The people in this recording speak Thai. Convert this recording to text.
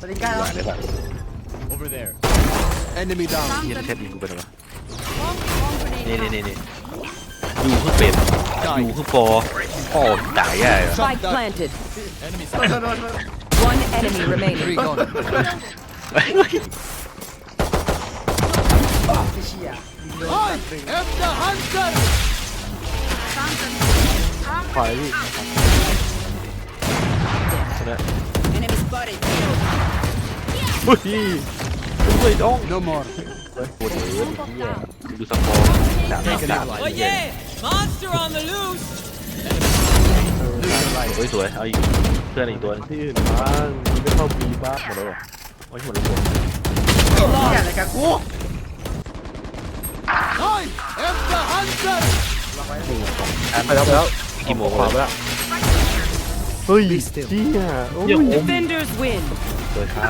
สลิงก้าแล้ว ได้ปะ Over there. Enemy down. เฮียแค่ยิงกูไปเลยวะ Long, long grenade. นี่นี่นี่นี่อยู่เพิ่งเป็นอยู่เพิ่งปอพ่อตายแย่อะ Spike planted. Enemy โดน sight. โดนโดนโดน One enemy remaining. Three gone. เฮ้ย ไอ้เชี่ยลิงโดน I am the hunter. ถอยพี่ชนะ Enemy spotted. เฮ้ยด้ยน้อง No more. เฮ้ยปวดหัวเฮียดูสกอร์สามสาม Oh yeah! Monster on the loose! เฮ้ยสวยเอาอีกเพื่อนอีกตัวที่อื่นบ้างไม่เข้าบีบ้างหมดแล้วโอ้ยหมดแล้วเชี่ยอะไรกันกู I am the hunter. ไปแล้วไปแล้วกี่โมงแล้วเฮ้ยเชี่ยโอ้ย Defenders win. สวยครับ